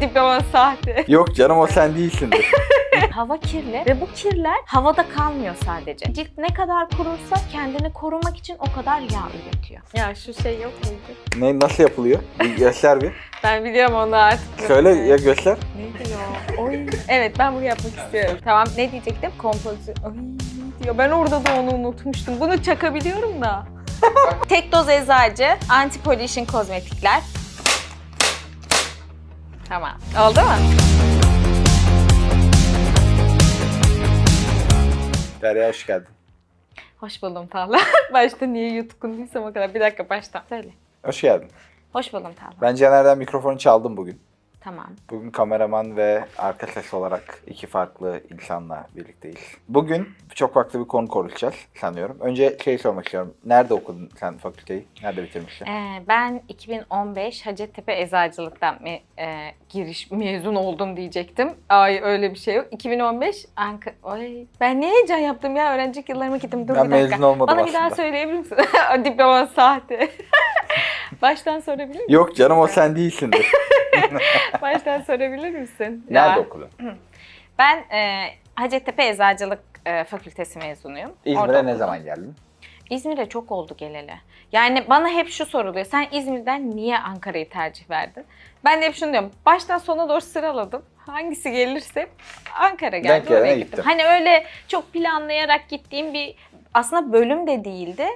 Diploma sahte. Yok canım o sen değilsindir. Hava kirli ve bu kirler havada kalmıyor sadece. Cilt ne kadar kurursa kendini korumak için o kadar yağ üretiyor. Ya şu şey yok muydu? ne nasıl yapılıyor? Bir göster bir. Ben biliyorum onu artık. Söyle ya göster. Neydi ya? Oy. Evet ben bunu yapmak istiyorum. Tamam ne diyecektim? Kompozisyon. Ay ne diyor? Ben orada da onu unutmuştum. Bunu çakabiliyorum da. Tek doz eczacı, anti pollution kozmetikler. Tamam. Oldu mu? Derya hoş geldin. Hoş buldum Tavla. Başta niye yutkunduysam o kadar. Bir dakika baştan. Söyle. Hoş geldin. Hoş buldum Tavla. Ben Caner'den mikrofonu çaldım bugün. Tamam. Bugün kameraman ve arka ses olarak iki farklı insanla birlikteyiz. Bugün çok farklı bir konu konuşacağız sanıyorum. Önce şey sormak istiyorum. Nerede okudun sen fakülteyi? Nerede bitirmiştin? Ee, ben 2015 Hacettepe Eczacılıktan me- e, giriş mezun oldum diyecektim. Ay öyle bir şey yok. 2015 Ankara... Ay, ben niye heyecan yaptım ya? Öğrencilik yıllarıma gittim. Dur Ben bir dakika. mezun olmadım Bana bir daha söyleyebilir misin? Diploma sahte. Baştan sorabilir misin? Yok canım o sen değilsindir. Baştan sorabilir misin? Nerede Ya, okudun? Ben e, Hacettepe Eczacılık e, Fakültesi mezunuyum. İzmir'e ne zaman geldin? İzmir'e çok oldu geleli. Yani bana hep şu soruluyor. Sen İzmir'den niye Ankara'yı tercih verdin? Ben de hep şunu diyorum. Baştan sona doğru sıraladım. Hangisi gelirse Ankara geldi. Denk oraya gittim. gittim. Hani öyle çok planlayarak gittiğim bir aslında bölüm de değildi.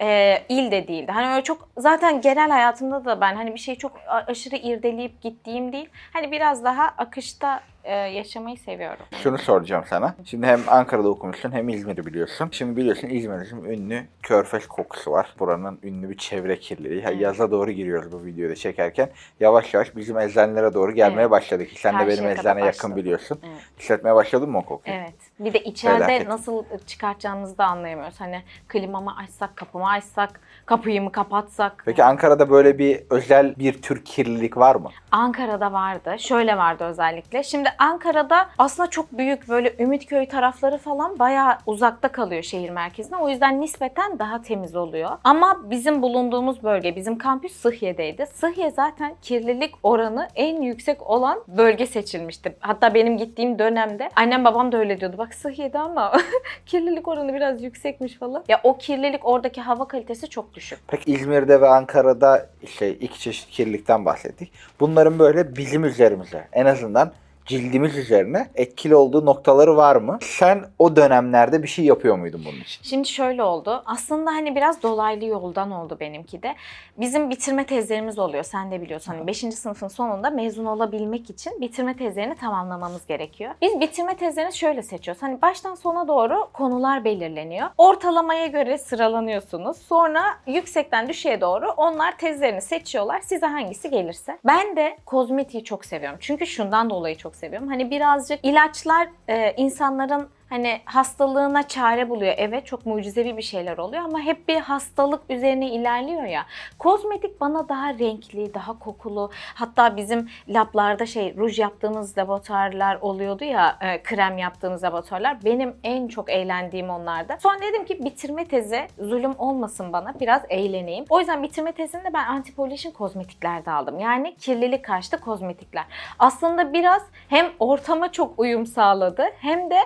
E, il de değildi. Hani öyle çok zaten genel hayatımda da ben hani bir şeyi çok aşırı irdeleyip gittiğim değil. Hani biraz daha akışta e, yaşamayı seviyorum. Şunu soracağım sana. Şimdi hem Ankara'da okumuşsun hem İzmir'i biliyorsun. Şimdi biliyorsun İzmir'in ünlü körfez kokusu var. Buranın ünlü bir çevre kirliliği. Evet. Yaza doğru giriyoruz bu videoda çekerken. Yavaş yavaş bizim eczanelere doğru gelmeye Evet. başladık. Sen Her de benim eczane yakın biliyorsun. Evet. Hissetmeye başladın mı o kokuyu? Evet. Bir de içeride Felaket. nasıl çıkartacağımızı da anlayamıyoruz. Hani klimamı açsak, kapımı açsak, kapıyı mı kapatsak. Peki Ankara'da böyle bir özel bir tür kirlilik var mı? Ankara'da vardı. Şöyle vardı özellikle. Şimdi Ankara'da aslında çok büyük böyle Ümitköy tarafları falan bayağı uzakta kalıyor şehir merkezine. O yüzden nispeten daha temiz oluyor. Ama bizim bulunduğumuz bölge, bizim kampüs Sıhhiye'deydi. Sıhhiye zaten kirlilik oranı en yüksek olan bölge seçilmişti. Hatta benim gittiğim dönemde annem babam da öyle diyordu. Bak Sıhhiye'de ama kirlilik oranı biraz yüksekmiş falan. Ya o kirlilik oradaki hava kalitesi çok düşük. Peki İzmir'de ve Ankara'da şey iki çeşit kirlilikten bahsettik. Bunların böyle bizim üzerimize en azından cildimiz üzerine etkili olduğu noktaları var mı? Sen o dönemlerde bir şey yapıyor muydun bunun için? Şimdi şöyle oldu. Aslında hani biraz dolaylı yoldan oldu benimki de. Bizim bitirme tezlerimiz oluyor. Sen de biliyorsun. Hani 5. sınıfın sonunda mezun olabilmek için bitirme tezlerini tamamlamamız gerekiyor. Biz bitirme tezlerini şöyle seçiyoruz. Hani baştan sona doğru konular belirleniyor. Ortalamaya göre sıralanıyorsunuz. Sonra yüksekten düşüğe doğru onlar tezlerini seçiyorlar. Size hangisi gelirse. Ben de kozmetiği çok seviyorum. Çünkü şundan dolayı çok seviyorum. Hani birazcık ilaçlar e, insanların hani hastalığına çare buluyor. Evet çok mucizevi bir şeyler oluyor ama hep bir hastalık üzerine ilerliyor ya. Kozmetik bana daha renkli, daha kokulu. Hatta bizim lablarda şey ruj yaptığımız laboratuvarlar oluyordu ya, e, krem yaptığımız laboratuvarlar. Benim en çok eğlendiğim onlarda. Sonra dedim ki bitirme tezi zulüm olmasın bana, biraz eğleneyim. O yüzden bitirme tezini de ben anti pollution kozmetiklerde aldım. Yani kirlilik karşıtı kozmetikler. Aslında biraz hem ortama çok uyum sağladı hem de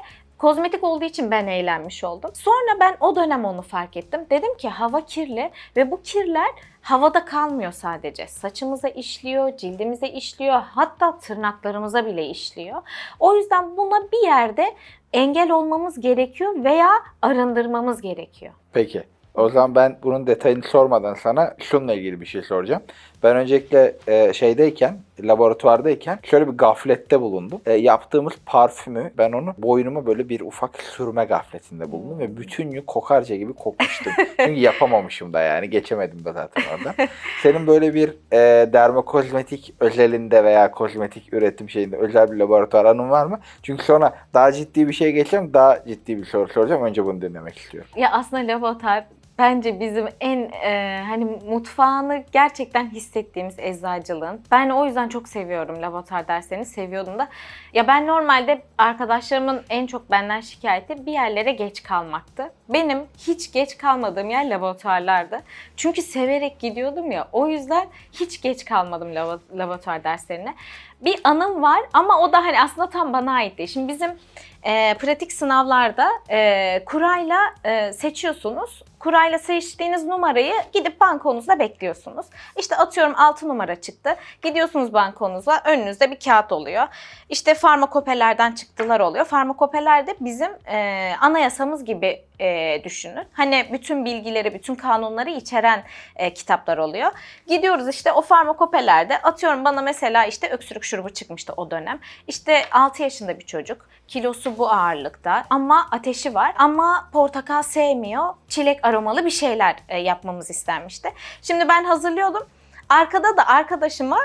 Kozmetik olduğu için ben eğlenmiş oldum. Sonra ben o dönem onu fark ettim. Dedim ki hava kirli ve bu kirler havada kalmıyor sadece. Saçımıza işliyor, cildimize işliyor, hatta tırnaklarımıza bile işliyor. O yüzden buna bir yerde engel olmamız gerekiyor veya arındırmamız gerekiyor. Peki. O zaman ben bunun detayını sormadan sana şununla ilgili bir şey soracağım. Ben öncelikle e, şeydeyken, laboratuvardayken şöyle bir gaflette bulundum. E, yaptığımız parfümü ben onu boynuma böyle bir ufak sürme gafletinde bulundum ve bütün gün kokarca gibi kokmuştum. Çünkü yapamamışım da yani geçemedim de zaten orada. Senin böyle bir e, dermokozmetik özelinde veya kozmetik üretim şeyinde özel bir laboratuvar anın var mı? Çünkü sonra daha ciddi bir şey geçeceğim, daha ciddi bir soru soracağım. Önce bunu dinlemek istiyorum. Ya aslında laboratuvar bence bizim en e, hani mutfağını gerçekten hissettiğimiz eczacılığın. Ben o yüzden çok seviyorum laboratuvar derslerini seviyordum da. Ya ben normalde arkadaşlarımın en çok benden şikayeti bir yerlere geç kalmaktı. Benim hiç geç kalmadığım yer laboratuvarlardı. Çünkü severek gidiyordum ya. O yüzden hiç geç kalmadım labo- laboratuvar derslerine. Bir anım var ama o da hani aslında tam bana ait değil. Şimdi bizim e, pratik sınavlarda e, kurayla e, seçiyorsunuz. Kurayla seçtiğiniz numarayı gidip bankonuzda bekliyorsunuz. İşte atıyorum 6 numara çıktı. Gidiyorsunuz bankonuza önünüzde bir kağıt oluyor. İşte farmakopelerden çıktılar oluyor. Farmakopeler de bizim e, anayasamız gibi e, düşünün. Hani bütün bilgileri, bütün kanunları içeren e, kitaplar oluyor. Gidiyoruz işte o farmakopelerde atıyorum bana mesela işte öksürük şurubu çıkmıştı o dönem. İşte 6 yaşında bir çocuk. Kilosu bu ağırlıkta ama ateşi var ama portakal sevmiyor. Çilek aromalı bir şeyler e, yapmamız istenmişti. Şimdi ben hazırlıyordum. Arkada da arkadaşıma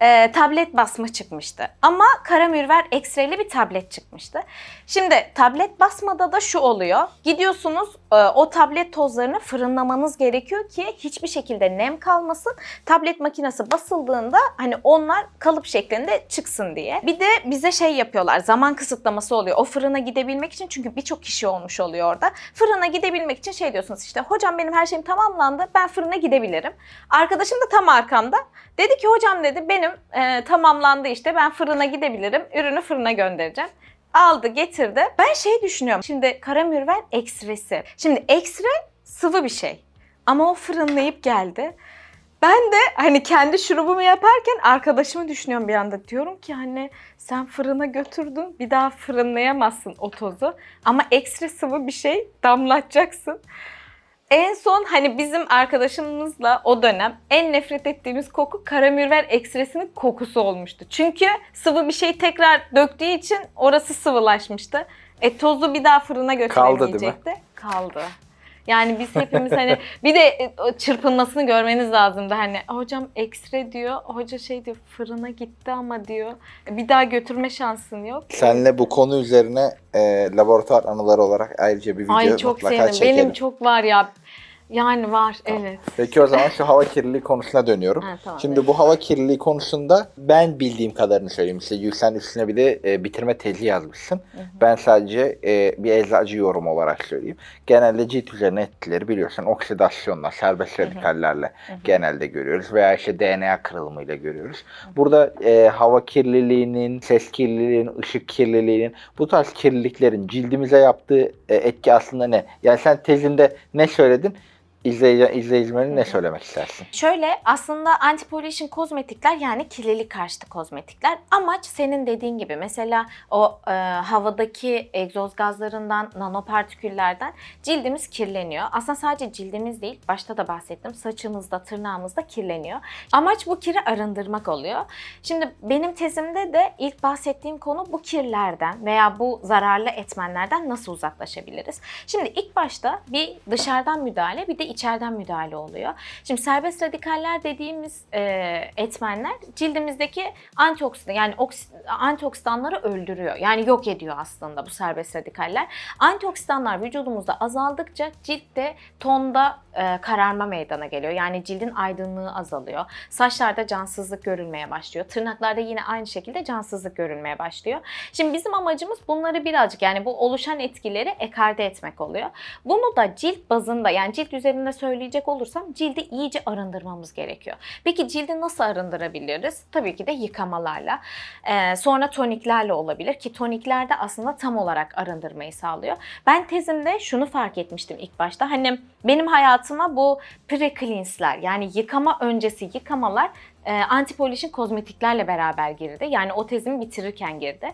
e, tablet basma çıkmıştı. Ama karamürver ekstreli bir tablet çıkmıştı. Şimdi tablet basmada da şu oluyor. Gidiyorsunuz e, o tablet tozlarını fırınlamanız gerekiyor ki hiçbir şekilde nem kalmasın. Tablet makinesi basıldığında hani onlar kalıp şeklinde çıksın diye. Bir de bize şey yapıyorlar. Zaman kısıtlaması oluyor. O fırına gidebilmek için çünkü birçok kişi olmuş oluyor orada. Fırına gidebilmek için şey diyorsunuz işte hocam benim her şeyim tamamlandı. Ben fırına gidebilirim. Arkadaşım da tam arkamda. Dedi ki hocam dedi benim e, tamamlandı işte ben fırına gidebilirim. Ürünü fırına göndereceğim. Aldı getirdi. Ben şey düşünüyorum. Şimdi karamürver ekstresi. Şimdi ekstre sıvı bir şey. Ama o fırınlayıp geldi. Ben de hani kendi şurubumu yaparken arkadaşımı düşünüyorum bir anda. Diyorum ki hani sen fırına götürdün bir daha fırınlayamazsın o tozu. Ama ekstra sıvı bir şey damlatacaksın. En son hani bizim arkadaşımızla o dönem en nefret ettiğimiz koku karamürver ekstresinin kokusu olmuştu. Çünkü sıvı bir şey tekrar döktüğü için orası sıvılaşmıştı. E tozu bir daha fırına Kaldı değil mi? götüremeyecekti. Kaldı. Yani biz hepimiz hani bir de e, o çırpınmasını görmeniz lazımdı. Hani hocam ekstre diyor. Hoca şey diyor fırına gitti ama diyor. Bir daha götürme şansın yok. Senle bu konu üzerine e, laboratuvar anıları olarak ayrıca bir video Ay çok mutlaka sevdim. çekelim. Benim çok var ya. Yani var evet. Peki o zaman şu hava kirliliği konusuna dönüyorum. Ha, tamam, Şimdi evet. bu hava kirliliği konusunda ben bildiğim kadarını söyleyeyim size. Sen üstüne bir de e, bitirme tezi yazmışsın. Ben sadece e, bir eczacı yorum olarak söyleyeyim. Genelde cilt üzerine etkileri biliyorsun. Oksidasyonla, serbest radikallerle genelde görüyoruz. Veya işte DNA kırılımıyla görüyoruz. Burada e, hava kirliliğinin, ses kirliliğinin, ışık kirliliğinin bu tarz kirliliklerin cildimize yaptığı e, etki aslında ne? Yani sen tezinde ne söyledin? İzleyici, izleyicilerine ne söylemek istersin? Şöyle aslında anti-pollution kozmetikler yani kirlilik karşıtı kozmetikler. Amaç senin dediğin gibi mesela o e, havadaki egzoz gazlarından, nanopartiküllerden cildimiz kirleniyor. Aslında sadece cildimiz değil, başta da bahsettim saçımızda, tırnağımızda kirleniyor. Amaç bu kiri arındırmak oluyor. Şimdi benim tezimde de ilk bahsettiğim konu bu kirlerden veya bu zararlı etmenlerden nasıl uzaklaşabiliriz? Şimdi ilk başta bir dışarıdan müdahale bir de içeriden müdahale oluyor. Şimdi serbest radikaller dediğimiz e, etmenler cildimizdeki antioksidan yani oks- antioksidanları öldürüyor. Yani yok ediyor aslında bu serbest radikaller. Antioksidanlar vücudumuzda azaldıkça ciltte tonda e, kararma meydana geliyor. Yani cildin aydınlığı azalıyor. Saçlarda cansızlık görülmeye başlıyor. Tırnaklarda yine aynı şekilde cansızlık görülmeye başlıyor. Şimdi bizim amacımız bunları birazcık yani bu oluşan etkileri ekarte etmek oluyor. Bunu da cilt bazında yani cilt üzerinde söyleyecek olursam cildi iyice arındırmamız gerekiyor. Peki cildi nasıl arındırabiliriz? Tabii ki de yıkamalarla. Ee, sonra toniklerle olabilir ki tonikler de aslında tam olarak arındırmayı sağlıyor. Ben tezimde şunu fark etmiştim ilk başta. Hani benim hayatıma bu pre-cleanse'ler yani yıkama öncesi yıkamalar e, anti-pollution kozmetiklerle beraber girdi. Yani o tezimi bitirirken girdi.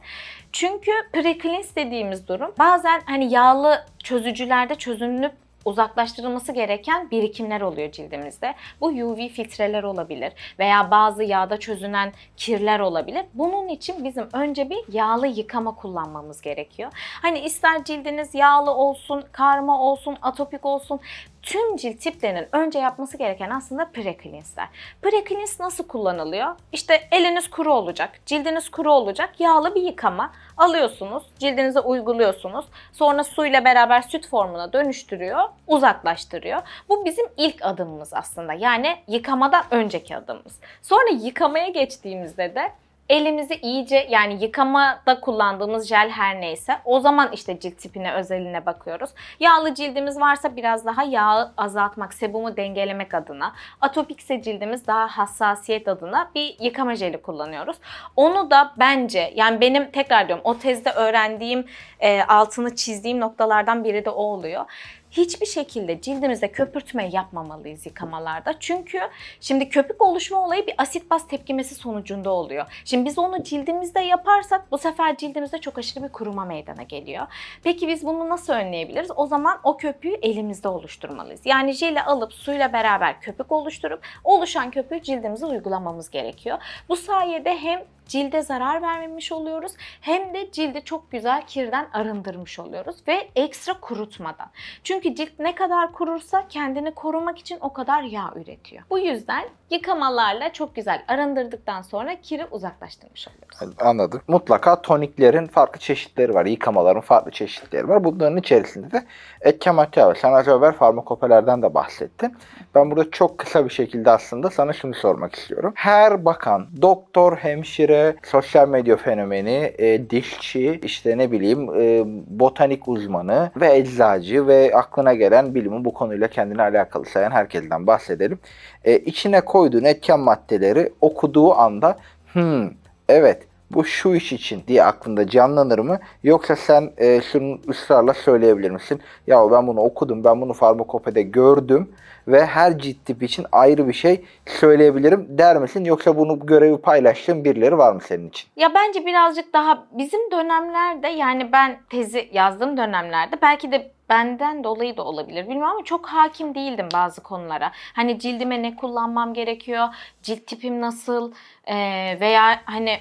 Çünkü pre-cleanse dediğimiz durum bazen hani yağlı çözücülerde çözünüp uzaklaştırılması gereken birikimler oluyor cildimizde. Bu UV filtreler olabilir veya bazı yağda çözünen kirler olabilir. Bunun için bizim önce bir yağlı yıkama kullanmamız gerekiyor. Hani ister cildiniz yağlı olsun, karma olsun, atopik olsun tüm cilt tiplerinin önce yapması gereken aslında pre-cleanse'ler. Pre-cleanse nasıl kullanılıyor? İşte eliniz kuru olacak, cildiniz kuru olacak, yağlı bir yıkama alıyorsunuz, cildinize uyguluyorsunuz. Sonra suyla beraber süt formuna dönüştürüyor, uzaklaştırıyor. Bu bizim ilk adımımız aslında. Yani yıkamadan önceki adımımız. Sonra yıkamaya geçtiğimizde de elimizi iyice yani yıkamada kullandığımız jel her neyse o zaman işte cilt tipine özeline bakıyoruz. Yağlı cildimiz varsa biraz daha yağı azaltmak, sebumu dengelemek adına. Atopikse cildimiz daha hassasiyet adına bir yıkama jeli kullanıyoruz. Onu da bence yani benim tekrar diyorum o tezde öğrendiğim e, altını çizdiğim noktalardan biri de o oluyor hiçbir şekilde cildimizde köpürtme yapmamalıyız yıkamalarda. Çünkü şimdi köpük oluşma olayı bir asit baz tepkimesi sonucunda oluyor. Şimdi biz onu cildimizde yaparsak bu sefer cildimizde çok aşırı bir kuruma meydana geliyor. Peki biz bunu nasıl önleyebiliriz? O zaman o köpüğü elimizde oluşturmalıyız. Yani jeli alıp suyla beraber köpük oluşturup oluşan köpüğü cildimize uygulamamız gerekiyor. Bu sayede hem cilde zarar vermemiş oluyoruz hem de cildi çok güzel kirden arındırmış oluyoruz ve ekstra kurutmadan. Çünkü cilt ne kadar kurursa kendini korumak için o kadar yağ üretiyor. Bu yüzden yıkamalarla çok güzel arındırdıktan sonra kiri uzaklaştırmış oluyoruz. Anladım. Mutlaka toniklerin farklı çeşitleri var. Yıkamaların farklı çeşitleri var. Bunların içerisinde de etken var. Sen az evvel farmakopelerden de bahsettin. Ben burada çok kısa bir şekilde aslında sana şunu sormak istiyorum. Her bakan, doktor, hemşire, sosyal medya fenomeni, e, dişçi, işte ne bileyim e, botanik uzmanı ve eczacı ve aklına gelen bilimin bu konuyla kendine alakalı sayan herkesten bahsedelim. E, içine koyduğun etken maddeleri okuduğu anda hmm, evet bu şu iş için diye aklında canlanır mı? Yoksa sen e, şunu ısrarla söyleyebilir misin? Ya ben bunu okudum, ben bunu farmakopede gördüm ve her cilt tipi için ayrı bir şey söyleyebilirim der misin? Yoksa bunu görevi paylaştığın birileri var mı senin için? Ya bence birazcık daha bizim dönemlerde yani ben tezi yazdığım dönemlerde belki de benden dolayı da olabilir bilmiyorum ama çok hakim değildim bazı konulara. Hani cildime ne kullanmam gerekiyor, cilt tipim nasıl eee, veya hani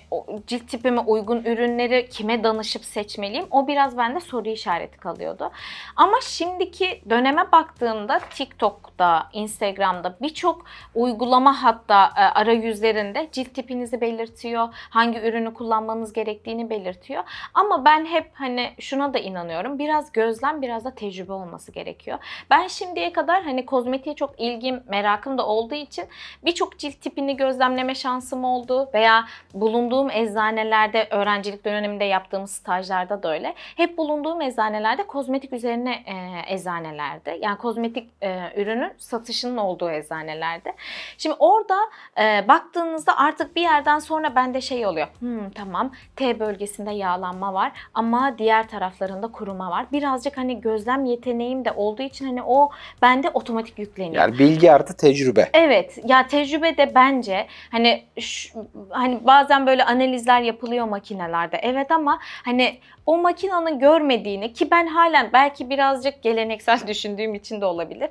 cilt tipime uygun ürünleri kime danışıp seçmeliyim o biraz bende soru işareti kalıyordu. Ama şimdiki döneme baktığımda TikTok'ta, Instagram'da birçok uygulama hatta e, arayüzlerinde cilt tipinizi belirtiyor, hangi ürünü kullanmanız gerektiğini belirtiyor. Ama ben hep hani şuna da inanıyorum. Biraz gözlem, biraz da tecrübe olması gerekiyor. Ben şimdiye kadar hani kozmetiğe çok ilgim, merakım da olduğu için birçok cilt tipini gözlemleme şansım oldu veya bulunduğum eczanelerde öğrencilik döneminde yaptığımız stajlarda da öyle. Hep bulunduğum eczanelerde kozmetik üzerine e, eczanelerde. Yani kozmetik e, ürünün satışının olduğu eczanelerde. Şimdi orada e, baktığınızda artık bir yerden sonra bende şey oluyor. Hmm, tamam T bölgesinde yağlanma var ama diğer taraflarında kuruma var. Birazcık hani gözlem yeteneğim de olduğu için hani o bende otomatik yükleniyor. Yani bilgi artı tecrübe. Evet ya tecrübe de bence hani şu- hani bazen böyle analizler yapılıyor makinelerde evet ama hani o makinenin görmediğini ki ben halen belki birazcık geleneksel düşündüğüm için de olabilir.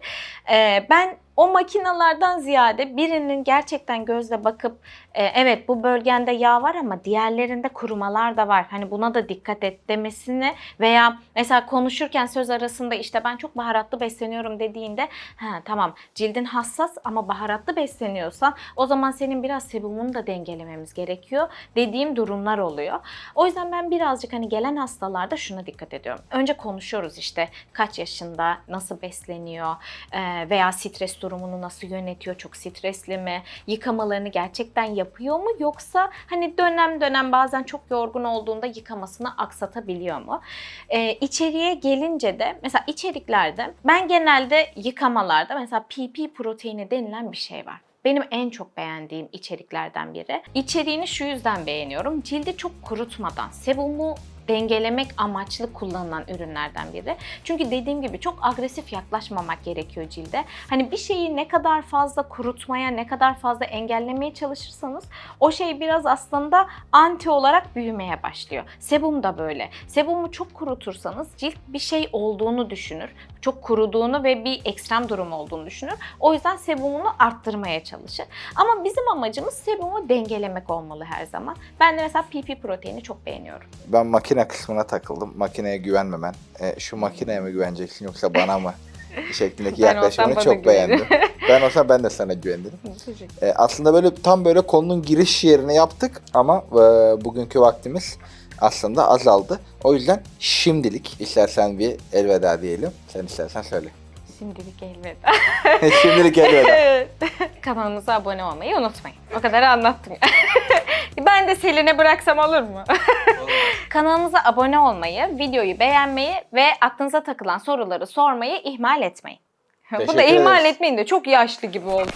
Ee, ben o makinalardan ziyade birinin gerçekten gözle bakıp e, evet bu bölgende yağ var ama diğerlerinde kurumalar da var. Hani buna da dikkat et demesini veya mesela konuşurken söz arasında işte ben çok baharatlı besleniyorum dediğinde ha, tamam cildin hassas ama baharatlı besleniyorsan o zaman senin biraz sebumunu da dengelememiz gerekiyor dediğim durumlar oluyor. O yüzden ben birazcık hani gelen hastalarda şuna dikkat ediyorum. Önce konuşuyoruz işte kaç yaşında, nasıl besleniyor veya stres durumunu nasıl yönetiyor, çok stresli mi, yıkamalarını gerçekten yapıyor mu yoksa hani dönem dönem bazen çok yorgun olduğunda yıkamasını aksatabiliyor mu? E, içeriye gelince de mesela içeriklerde ben genelde yıkamalarda mesela PP proteini denilen bir şey var. Benim en çok beğendiğim içeriklerden biri. İçeriğini şu yüzden beğeniyorum. Cildi çok kurutmadan, sebumu dengelemek amaçlı kullanılan ürünlerden biri. Çünkü dediğim gibi çok agresif yaklaşmamak gerekiyor cilde. Hani bir şeyi ne kadar fazla kurutmaya, ne kadar fazla engellemeye çalışırsanız o şey biraz aslında anti olarak büyümeye başlıyor. Sebum da böyle. Sebumu çok kurutursanız cilt bir şey olduğunu düşünür. Çok kuruduğunu ve bir ekstrem durum olduğunu düşünür. O yüzden sebumunu arttırmaya çalışır. Ama bizim amacımız sebumu dengelemek olmalı her zaman. Ben de mesela PP proteini çok beğeniyorum. Ben makine kısmına takıldım. Makineye güvenmemen. E, şu makineye mi güveneceksin yoksa bana mı şeklindeki yaklaşımını çok beğendim. ben olsam ben de sana. Teşekkür E, aslında böyle tam böyle konunun giriş yerini yaptık ama e, bugünkü vaktimiz aslında azaldı. O yüzden şimdilik istersen bir elveda diyelim. Sen istersen söyle. Şimdilik elveda. şimdilik elveda. Kanalımıza abone olmayı unutmayın. O kadar anlattım. Ben de Selin'e bıraksam olur mu? Kanalımıza abone olmayı, videoyu beğenmeyi ve aklınıza takılan soruları sormayı ihmal etmeyin. Bu da ihmal ederiz. etmeyin de çok yaşlı gibi oldu.